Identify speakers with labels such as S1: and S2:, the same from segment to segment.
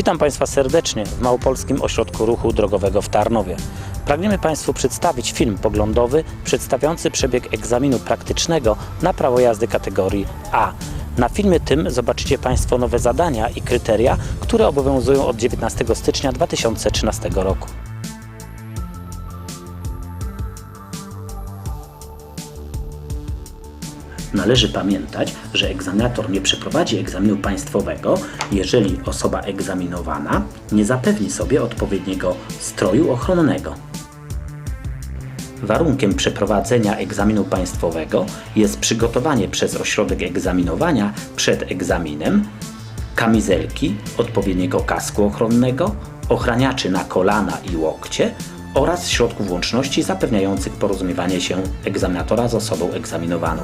S1: Witam Państwa serdecznie w Małopolskim Ośrodku Ruchu Drogowego w Tarnowie. Pragniemy Państwu przedstawić film poglądowy przedstawiający przebieg egzaminu praktycznego na prawo jazdy kategorii A. Na filmie tym zobaczycie Państwo nowe zadania i kryteria, które obowiązują od 19 stycznia 2013 roku. Należy pamiętać, że egzaminator nie przeprowadzi egzaminu państwowego, jeżeli osoba egzaminowana nie zapewni sobie odpowiedniego stroju ochronnego. Warunkiem przeprowadzenia egzaminu państwowego jest przygotowanie przez ośrodek egzaminowania przed egzaminem kamizelki, odpowiedniego kasku ochronnego, ochraniaczy na kolana i łokcie oraz środków łączności zapewniających porozumiewanie się egzaminatora z osobą egzaminowaną.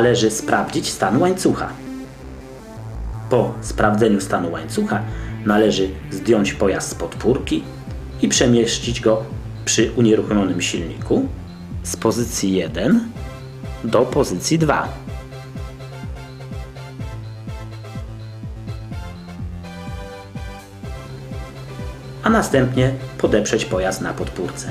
S1: Należy sprawdzić stan łańcucha. Po sprawdzeniu stanu łańcucha należy zdjąć pojazd z podpórki i przemieścić go przy unieruchomionym silniku z pozycji 1 do pozycji 2. A następnie podeprzeć pojazd na podpórce.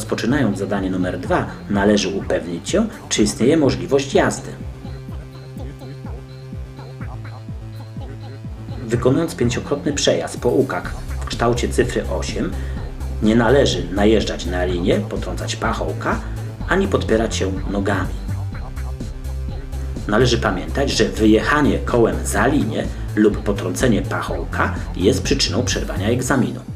S1: Rozpoczynając zadanie numer 2, należy upewnić się, czy istnieje możliwość jazdy. Wykonując pięciokrotny przejazd po łukach w kształcie cyfry 8, nie należy najeżdżać na linię, potrącać pachołka, ani podpierać się nogami. Należy pamiętać, że wyjechanie kołem za linię lub potrącenie pachołka jest przyczyną przerwania egzaminu.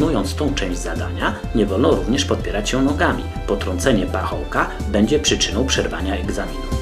S1: Wykonując tą część zadania, nie wolno również podpierać się nogami. Potrącenie pachołka będzie przyczyną przerwania egzaminu.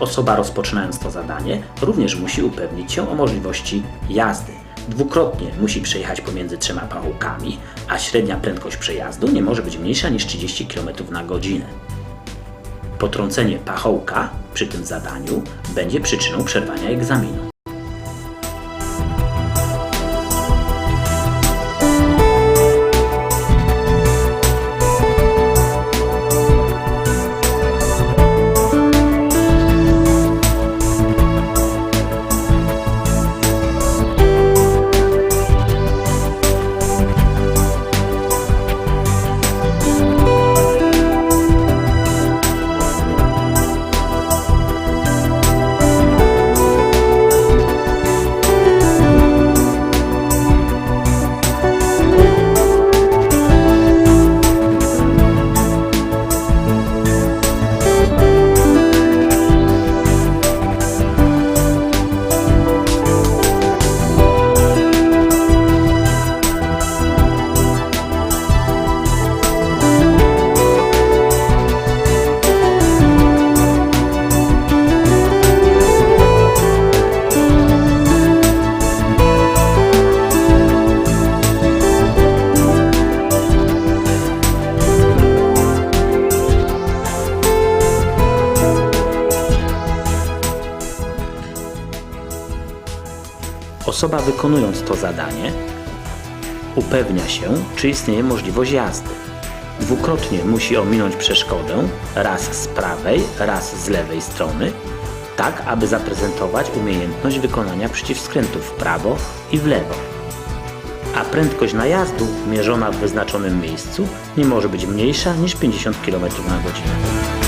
S1: Osoba rozpoczynając to zadanie również musi upewnić się o możliwości jazdy. Dwukrotnie musi przejechać pomiędzy trzema pachołkami, a średnia prędkość przejazdu nie może być mniejsza niż 30 km na godzinę. Potrącenie pachołka przy tym zadaniu będzie przyczyną przerwania egzaminu. Osoba wykonując to zadanie upewnia się, czy istnieje możliwość jazdy. Dwukrotnie musi ominąć przeszkodę, raz z prawej, raz z lewej strony, tak aby zaprezentować umiejętność wykonania przeciwskrętu w prawo i w lewo. A prędkość najazdu mierzona w wyznaczonym miejscu nie może być mniejsza niż 50 km na godzinę.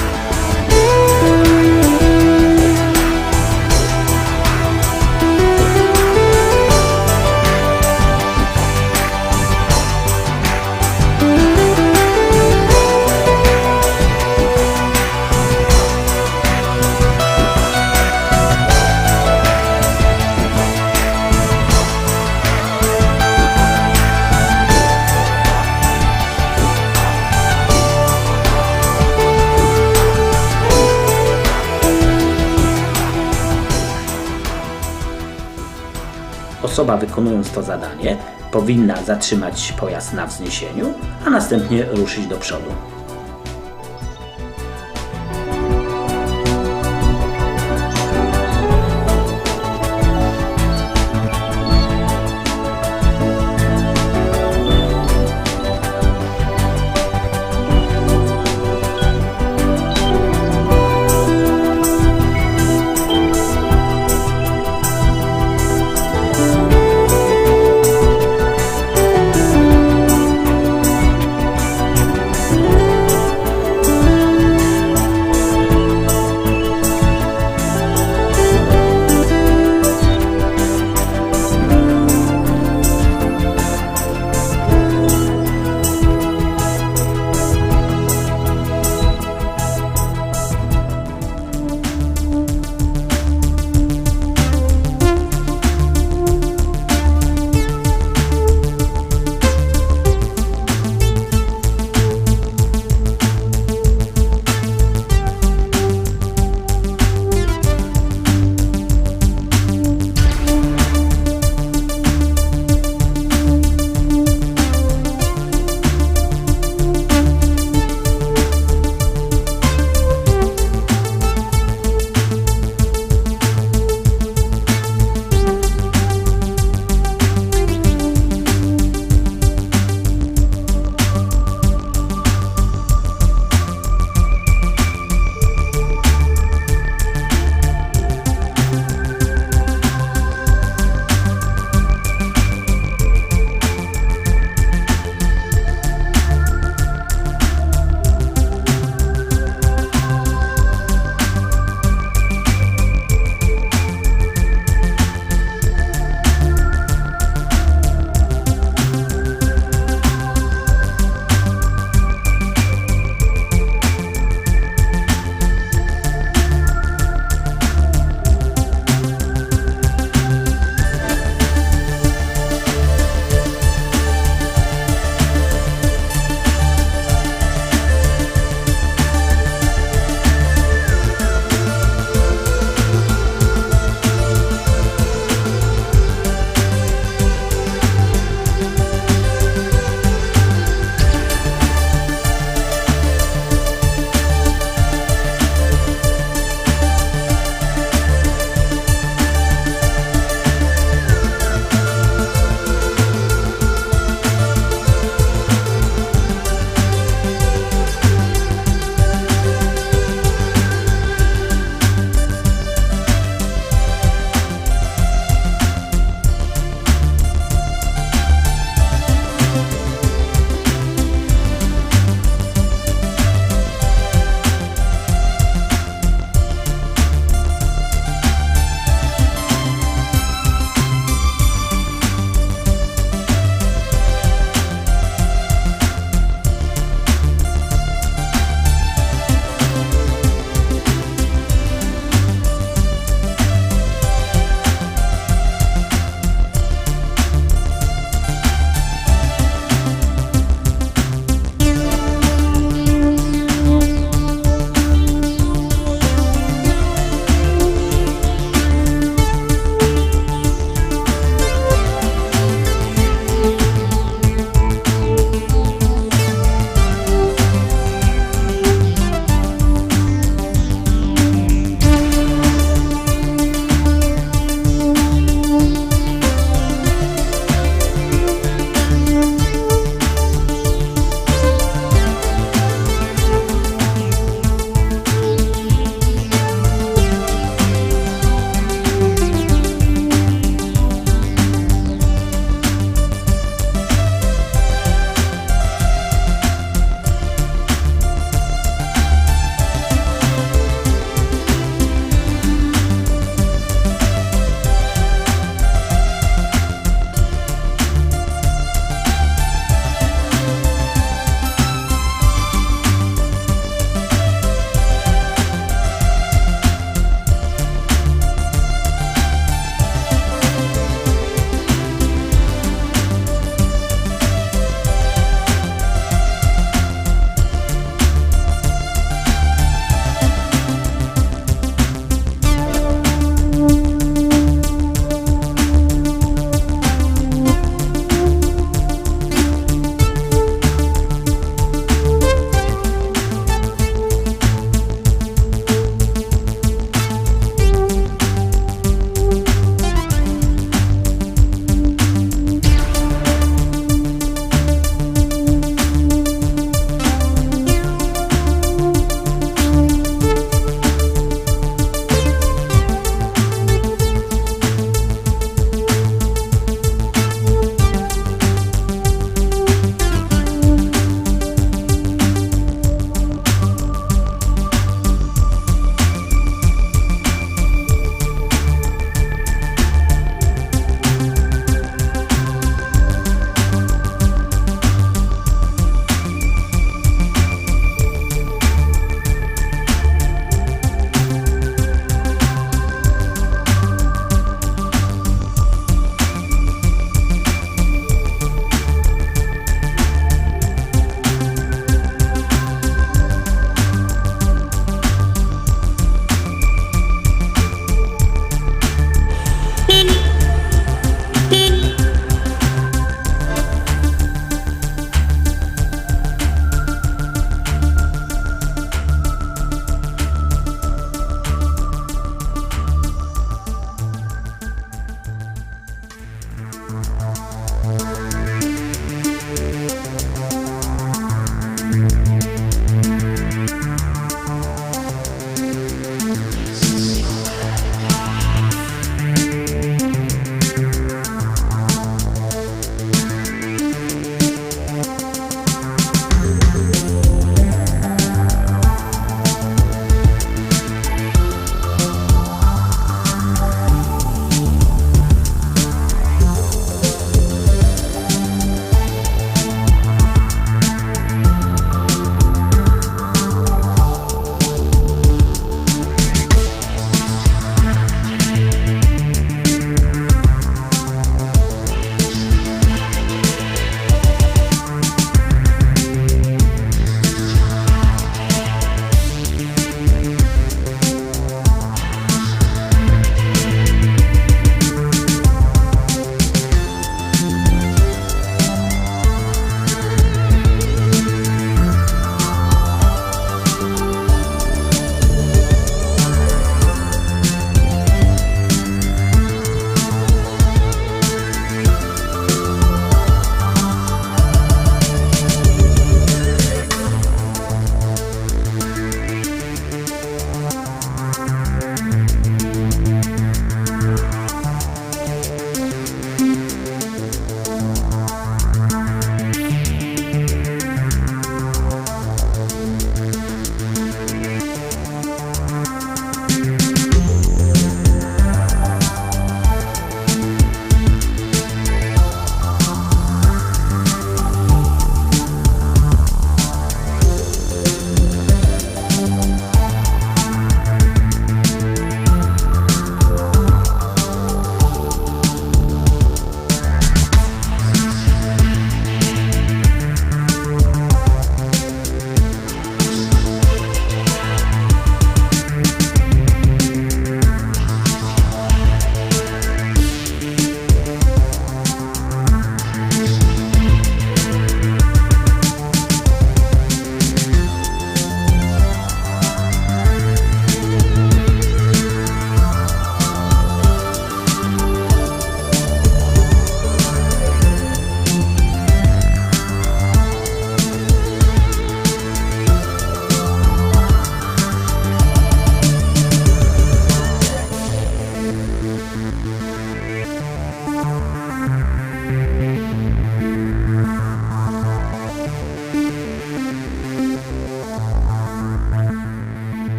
S1: Wykonując to zadanie powinna zatrzymać pojazd na wzniesieniu, a następnie ruszyć do przodu.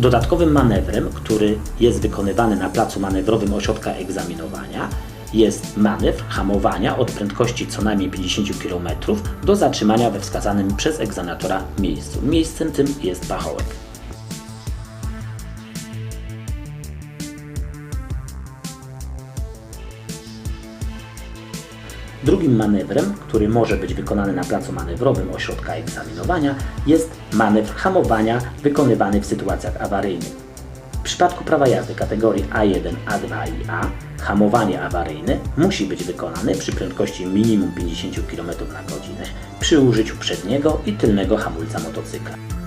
S1: Dodatkowym manewrem, który jest wykonywany na placu manewrowym ośrodka egzaminowania, jest manewr hamowania od prędkości co najmniej 50 km do zatrzymania we wskazanym przez egzaminatora miejscu. Miejscem tym jest pachołek. Drugim manewrem, który może być wykonany na placu manewrowym ośrodka egzaminowania, jest manewr hamowania wykonywany w sytuacjach awaryjnych. W przypadku prawa jazdy kategorii A1, A2 i A hamowanie awaryjne musi być wykonane przy prędkości minimum 50 km na godzinę przy użyciu przedniego i tylnego hamulca motocykla.